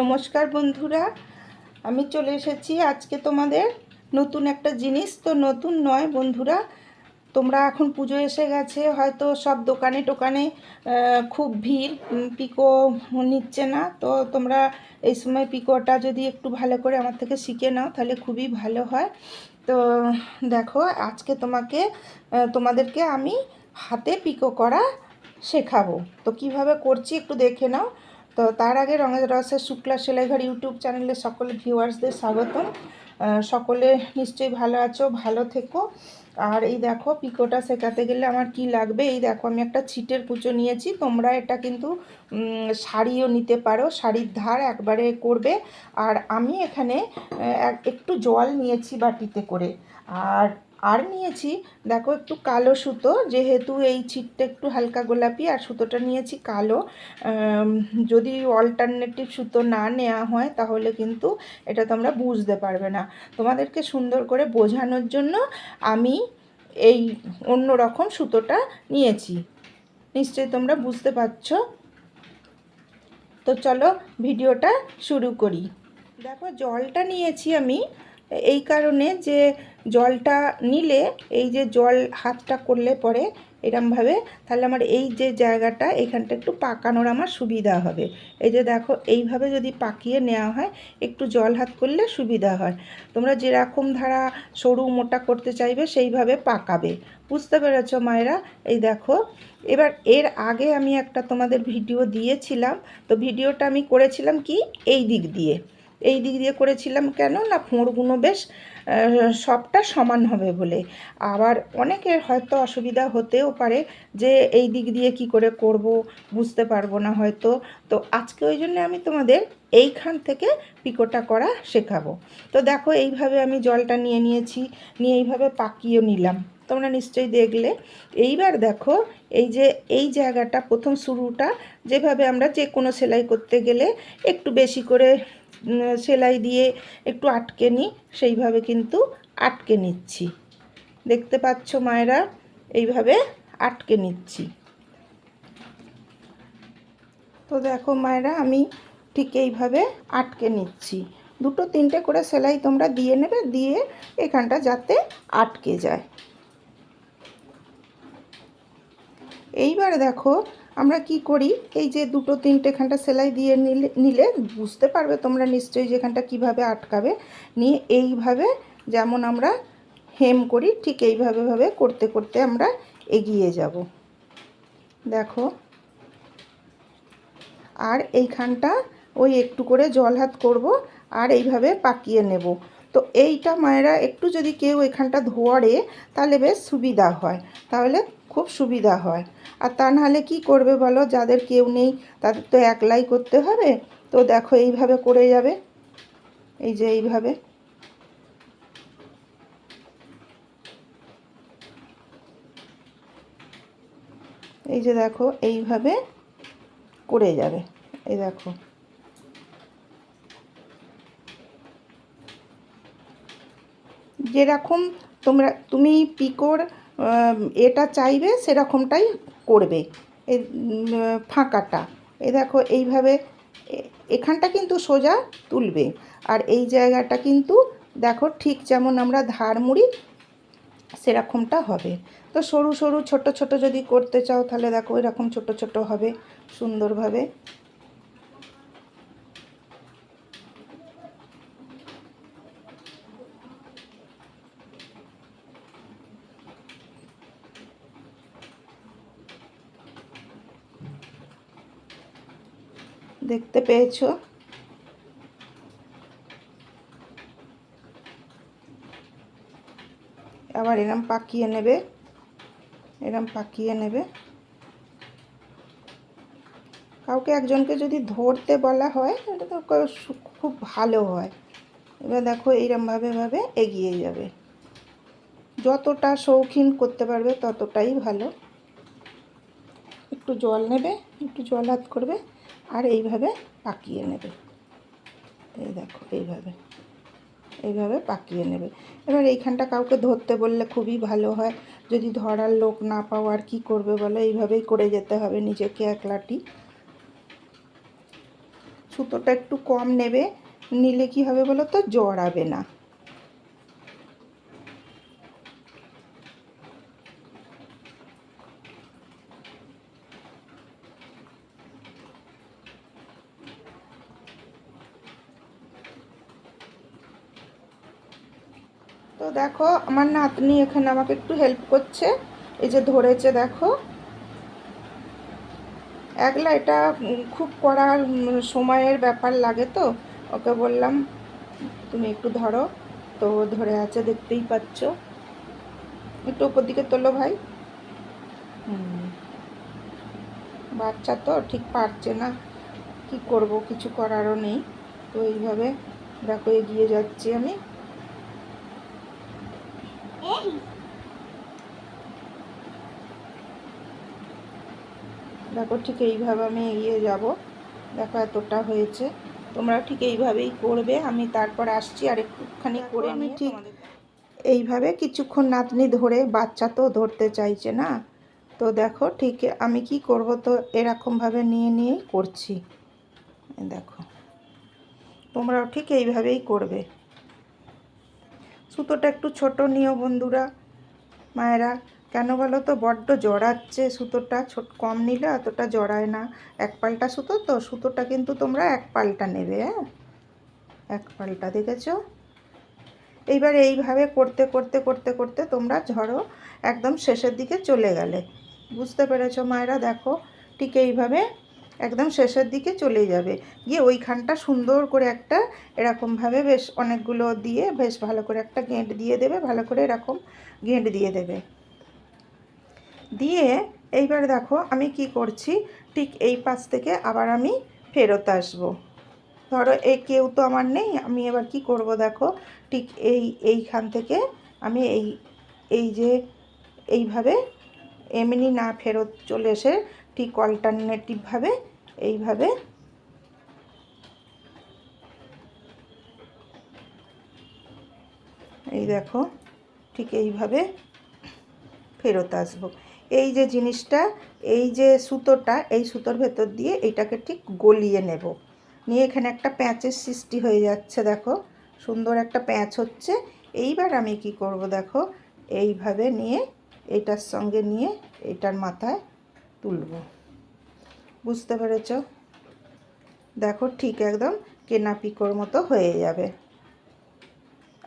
নমস্কার বন্ধুরা, আমি চলে এসেছি আজকে তোমাদের নতুন একটা জিনিস। তো নতুন নয় বন্ধুরা, তোমরা এখন পুজো এসে গেছে, হয়তো সব দোকানে টোকানে খুব ভিড় পিকো নিচ্ছে না। তো তোমরা এই সময় পিকোটা যদি একটু ভালো করে আমার থেকে শিখে নাও, তাহলে খুবই ভালো হয়। তো দেখো, আজকে তোমাকে তোমাদেরকে আমি হাতে পিকো করা শেখাবো। তো কীভাবে করছি একটু দেখে নাও। তো তার আগে রঙের রসের শুক্লা সেলাইঘর ইউটিউব চ্যানেলে সকল ভিউয়ার্সদের স্বাগতম। সকলে নিশ্চয়ই ভালো আছো, ভালো থেকো। আর এই দেখো, পিকোটা শেখাতে গেলে আমার কি লাগবে? এই দেখো, আমি একটা ছিটের কুচো নিয়েছি। তোমরা এটা কিন্তু শাড়িও নিতে পারো। শাড়ির ধার একবারে করবে। আর আমি এখানে এক- একটু জল নিয়েছি বাটিতে করে। আর আর নিয়েছি। দেখো, একটু কালো সুতো, যেহেতু এই ছিটটা একটু হালকা গোলাপি, আর সুতোটা নিয়েছি কালো। যদি অল্টারনেটিভ সুতো না নেওয়া হয়, তাহলে কিন্তু এটা তোমরা বুঝতে পারবে না। তোমাদেরকে সুন্দর করে বোঝানোর জন্য আমি এই অন্য রকম সুতোটা নিয়েছি। নিশ্চয়ই তোমরা বুঝতে পারছ? তো চলো, ভিডিওটা শুরু করি। দেখো, জলটা নিয়েছি আমি। এই কারণে যে জলটা নিলে এই যে জল হাতটা করলে পরে এরমভাবে তাহলে আমার এই যে জায়গাটা এখানটা একটু পাকানোর আমার সুবিধা হবে। এই যে দেখো, এইভাবে যদি পাকিয়ে নেওয়া হয়, একটু জল হাত করলে সুবিধা হয়। তোমরা যেরকম ধারা সরু মোটা করতে চাইবে, সেইভাবে পাকাবে। বুঝতে পেরেছ মায়েরা? এই দেখো, এবার এর আগে আমি একটা তোমাদের ভিডিও দিয়েছিলাম। তো ভিডিওটা আমি করেছিলাম কি? এই দিক দিয়ে। এই দিক দিয়ে করেছিলাম কেন? না ফোঁড়গুলো বেশ সবটা সমান হবে বলে। আবার অনেকের হয়তো অসুবিধা হতেও পারে যে এই দিক দিয়ে কি করে করব বুঝতে পারব না হয়তো। তো আজকে ওই জন্য আমি তোমাদের এইখান থেকে পিকোটা করা শেখাবো। তো দেখো, এইভাবে আমি জলটা নিয়ে নিয়েছি, নিয়ে এইভাবে পাকিয়ে নিলাম। তোমরা নিশ্চয়ই দেখলে। এইবার দেখো, এই যে, এই জায়গাটা প্রথম শুরুটা, যেভাবে আমরা যে কোনো সেলাই করতে গেলে একটু বেশি করে সেলাই দিয়ে একটু আটকে নিই, সেইভাবে কিন্তু আটকে নিচ্ছি। দেখতে পাচ্ছ মায়েরা, এইভাবে আটকে নিচ্ছি। তো দেখো মায়েরা, আমি ঠিক এইভাবে আটকে নিচ্ছি। দুটো তিনটে করে সেলাই তোমরা দিয়ে নেবে, দিয়ে এখানটা যাতে আটকে যায়। এইবার দেখো আমরা কি করি? এই যে দুটো, তিনটে এখানটা সেলাই দিয়ে নিলে নিলে বুঝতে পারবে তোমরা নিশ্চয়ই যে এখানটা কীভাবে আটকাবে। নিয়ে এইভাবে যেমন আমরা হেম করি, ঠিক এইভাবে ভাবে করতে করতে আমরা এগিয়ে যাব। দেখো। আর এইখানটা ওই একটু করে জল হাত করব, আর এইভাবে পাকিয়ে নেব। তো এইটা মায়েরা একটু যদি কেউ এখানটা ধোয়ারে তাহলে বেশ সুবিধা হয়। তাহলে খুব সুবিধা হয়। আর তা নাহলে কি করবে বলো? যাদের কেউ নেই, তাদের তো একলাই করতে হবে। তো দেখো এইভাবে করে যাবে। এই যে এইভাবে। এই যে দেখো, এইভাবে করে যাবে। এই দেখো। যেরকম তোমরা, তুমি পিকোর এটা চাইবে সেরকমটাই করবে। ফাঁকাটা। এ দেখো, এইভাবে এখানটা কিন্তু সোজা তুলবে। আর এই জায়গাটা কিন্তু দেখো, ঠিক যেমন আমরা ধার মুড়ি, সেরকমটা হবে। তো সরু সরু, ছোট ছোট যদি করতে চাও, তাহলে দেখো, এরকম ছোট ছোট হবে, সুন্দরভাবে। দেখতে পেয়েছ? আবার এরম পাকিয়ে নেবে। এরম পাকিয়ে নেবে। কাউকে একজনকে যদি ধরতে বলা হয় এটা তো খুব ভালো হয়। এবার দেখো এইরমভাবে ভাবে এগিয়ে যাবে। যতটা শৌখিন করতে পারবে, ততটাই ভালো। একটু জল নেবে, একটু জল হাত করবে। আর এইভাবে পাকিয়ে নেবে। এই দেখো, এইভাবে এইভাবে পাকিয়ে নেবে। এবার এইখানটা কাউকে ধরতে বললে খুবই ভালো হয়। যদি ধরার লোক না পাও, আর কি করবে বলো? এইভাবেই করে যেতে হবে নিজেকে একলাটি। সুতোটা একটু কম নেবে, নিলে কি হবে বলো তো? জড়াবে না। দেখো, আমার নাতনি এখানে আমাকে একটু হেল্প করছে। এই যে ধরেছে, দেখো। একলা এটা খুব করার সময়ের ব্যাপার লাগে তো। ওকে বললাম, তুমি একটু ধরো। তো ধরে আছে, দেখতেই পাচ্ছ। একটু উপর দিকে তোলো ভাই। বাচ্চা তো, ঠিক পারছে না। কি করব, কিছু করারও নেই। তো এইভাবে, দেখো, এগিয়ে যাচ্ছি আমি। দেখো ঠিক এইভাবে আমি এগিয়ে যাব। দেখো এতটা হয়েছে। তোমরা ঠিক এইভাবেই করবে। আমি তারপর আসছি আর একটুখানি করে আমি ঠিক এইভাবে কিছুক্ষণ নাতনি ধরে বাচ্চা তো ধরতে চাইছে না। তো দেখো ঠিক আমি কি করব তো এরকমভাবে নিয়ে নিয়েই করছি। দেখো। তোমরাও ঠিক এইভাবেই করবে। সুতোটা একটু ছোট নিও বন্ধুরা। মায়েরা, কেন বলো তো? বড্ড জড়াচ্ছে সুতোটা। ছোট, কম নিলে অতটা জড়ায় না। এক পাল্টা সুতো তো, সুতোটা কিন্তু তোমরা এক পাল্টা নেবে হ্যাঁ? এক পাল্টা, দেখেছ? এইবার এইভাবে করতে করতে করতে করতে তোমরা ঝড়ো একদম শেষের দিকে চলে গেলে। বুঝতে পেরেছ মায়েরা? দেখো, ঠিক এইভাবে একদম শেষের দিকে চলে যাবে। গিয়ে ওইখানটা সুন্দর করে একটা এরকমভাবে বেশ অনেকগুলো দিয়ে বেশ ভালো করে একটা গেঁট দিয়ে দেবে, ভালো করে এরকম গেঁট দিয়ে দেবে। দিয়ে এইবার দেখো আমি কি করছি, ঠিক এই পাশ থেকে আবার আমি ফেরত আসব। ধরো এ কেউ তো আমার নেই, আমি এবার কি করব দেখো, ঠিক এই, এইখান থেকে আমি এই এই যে এইভাবে এমনি না ফেরত চলে এসে ঠিক অল্টারনেটিভভাবে এইভাবে এই দেখো, ঠিক এইভাবে ফেরত আসব। এই যে জিনিসটা, এই যে সুতোটা, এই সুতোর ভেতর দিয়ে এইটাকে ঠিক গলিয়ে নেব। নিয়ে এখানে একটা প্যাঁচের সৃষ্টি হয়ে যাচ্ছে, দেখো। সুন্দর একটা প্যাঁচ হচ্ছে। এইবার আমি কি করব, দেখো, এইভাবে নিয়ে এইটার সঙ্গে নিয়ে এইটার মাথায় তুলব। বুঝতে পেরেছ? দেখো ঠিক একদম কেনা পিকোর মতো হয়ে যাবে।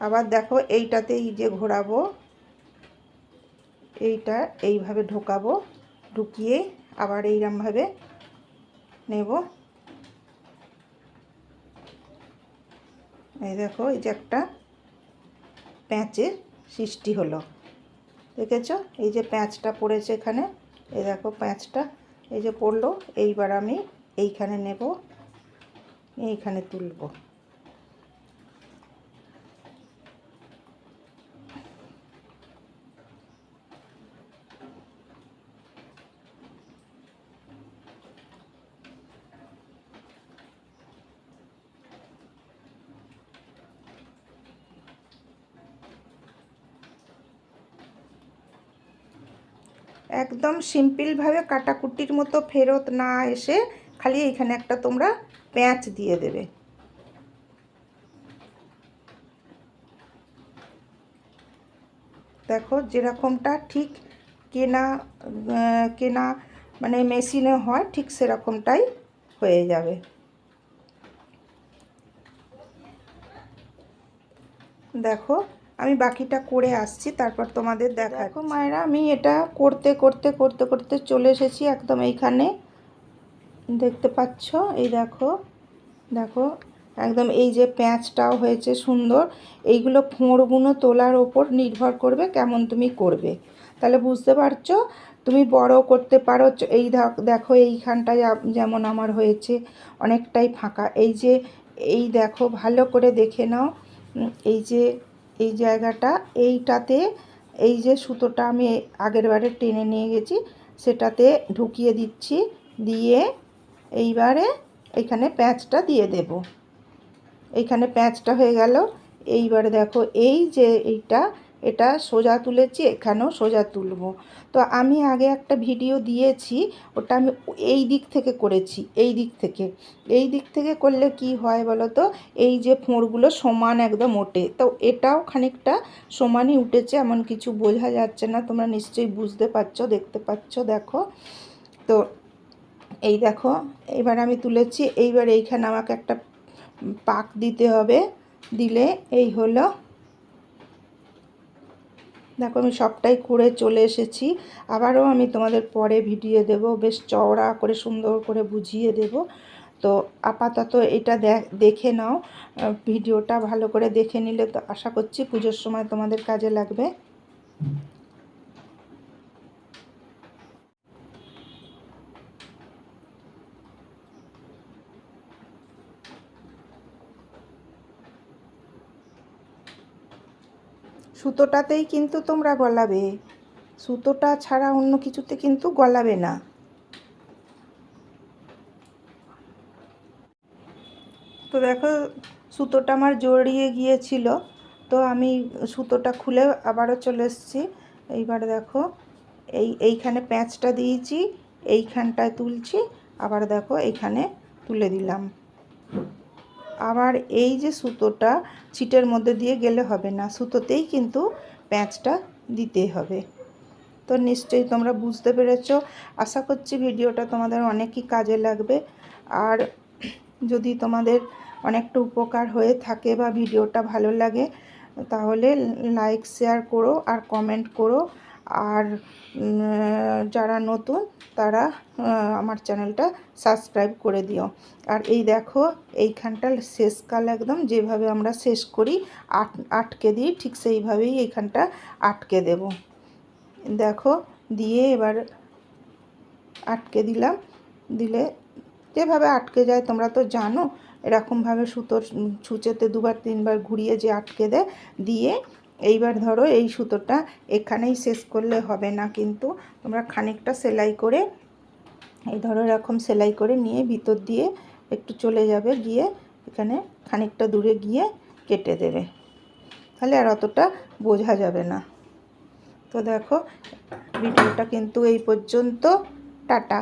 আবার দেখো এইটাতেই যে ঘোরাবো, এইটা এইভাবে ঢোকাবো, ঢুকিয়ে আবার এইরমভাবে নেব। এই দেখো, এই যে একটা প্যাঁচের সৃষ্টি হলো। দেখেছ? এই যে প্যাঁচটা পড়েছে এখানে। এই দেখো প্যাঁচটা এই যে পড়ল এইবার আমি এইখানে নেব এইখানে তুলবো। একদম সিম্পলভাবে কাটাকুটির মতো ফেরত না এসে খালি এখানে একটা তোমরা প্যাঁচ দিয়ে দেবে। দেখো যেরকমটা ঠিক কেনা কেনা মানে মেশিনে হয় ঠিক সেরকমটাই হয়ে যাবে। দেখো আমি বাকিটা করে আসছি তারপর তোমাদের দেখা দেখো মায়েরা আমি এটা করতে করতে করতে করতে চলে এসেছি একদম এইখানে। দেখতে পাচ্ছ? এই দেখো দেখো একদম এই যে প্যাঁচটাও হয়েছে সুন্দর। এইগুলো ফোঁড়গুলো তোলার ওপর নির্ভর করবে কেমন তুমি করবে। তাহলে বুঝতে পারছ? তুমি বড় করতে পারো। এই দেখ- আপ- যেমন আমার হয়েছে অনেকটাই ফাঁকা। এই যে এই দেখো ভালো করে দেখে নাও। এই যে এই জায়গাটা, এইটাতে এই যে সুতোটা আমি আগের বারে টেনে নিয়ে গেছি, সেটাতে ঢুকিয়ে দিচ্ছি, দিয়ে এইবারে এখানে প্যাঁচটা দিয়ে দেব। এইখানে প্যাঁচটা হয়ে গেল। এইবারে দেখো, এই যে এইটা এটা সোজা তুলেছি, এখানেও সোজা তুলব। তো আমি আগে একটা ভিডিও দিয়েছি, ওটা আমি এই দিক থেকে করেছি, এই দিক থেকে। এই দিক থেকে করলে কি হয় বলো তো? এই যে ফোঁড়গুলো সমান একদম ওঠে। তো এটাও খানিকটা সমানই উঠেছে, এমন কিছু বোঝা যাচ্ছে না, তোমরা নিশ্চয়ই বুঝতে পারছ, দেখতে পাচ্ছ, দেখো। তো এই দেখো, এবার আমি তুলেছি, এইবার এইখানে আমাকে একটা পাক দিতে হবে, দিলে এই হলো দেখো, আমি সবটাই করে চলে এসেছি। আবারও আমি তোমাদের পরে ভিডিও দেব। বেশ চওড়া করে, সুন্দর করে বুঝিয়ে দেব। তো আপাতত এটা দেখে নাও। ভিডিওটা ভালো করে দেখে নিলে তো আশা করছি পুজোর সময় তোমাদের কাজে লাগবে। সুতোটাতেই কিন্তু তোমরা গলাবে। সুতোটা ছাড়া অন্য কিছুতে কিন্তু গলাবে না। তো দেখো, সুতোটা আমার জড়িয়ে গিয়েছিল। তো আমি সুতোটা খুলে আবারও চলে এসেছি। এইবার দেখো, এই, এইখানে প্যাঁচটা দিয়েছি, এইখানটায় তুলছি, আবার দেখো, এইখানে তুলে দিলাম। আবার এই যে সুতোটা ছিটের মধ্যে দিয়ে গেলে হবে না, সুতোতেই কিন্তু প্যাঁচটা দিতে হবে। তো নিশ্চয়ই তোমরা বুঝতে পেরেছ। আশা করছি ভিডিওটা তোমাদের অনেকই কাজে লাগবে। আর যদি তোমাদের অনেকটা উপকার হয়ে থাকে বা ভিডিওটা ভালো লাগে, তাহলে লাইক, শেয়ার করো আর কমেন্ট করো। আর যারা নতুন, তারা আমার চ্যানেলটা সাবস্ক্রাইব করে দিও। আর এই দেখো, এইখানটা শেষকাল একদম, যেভাবে আমরা শেষ করি, আট, আটকে দিই, ঠিক সেইভাবেই এইখানটা আটকে দেব। দেখো, দিয়ে এবার আটকে দিলাম। দিলে যেভাবে আটকে যায়, তোমরা তো জানো, এরকমভাবে সুতোর ছুঁচেতে দুবার, তিনবার ঘুরিয়ে যে আটকে দেয়, দিয়ে এইবার ধরো এই সুতোটা এখানেই শেষ করলে হবে না কিন্তু তোমরা খানিকটা সেলাই করে এই ধরো এরকম সেলাই করে নিয়ে ভিতর দিয়ে একটু চলে যাবে গিয়ে এখানে খানিকটা দূরে গিয়ে কেটে দেবে। তাহলে আর অতটা বোঝা যাবে না। তো দেখো, ভিডিওটা কিন্তু এই পর্যন্ত। টাটা।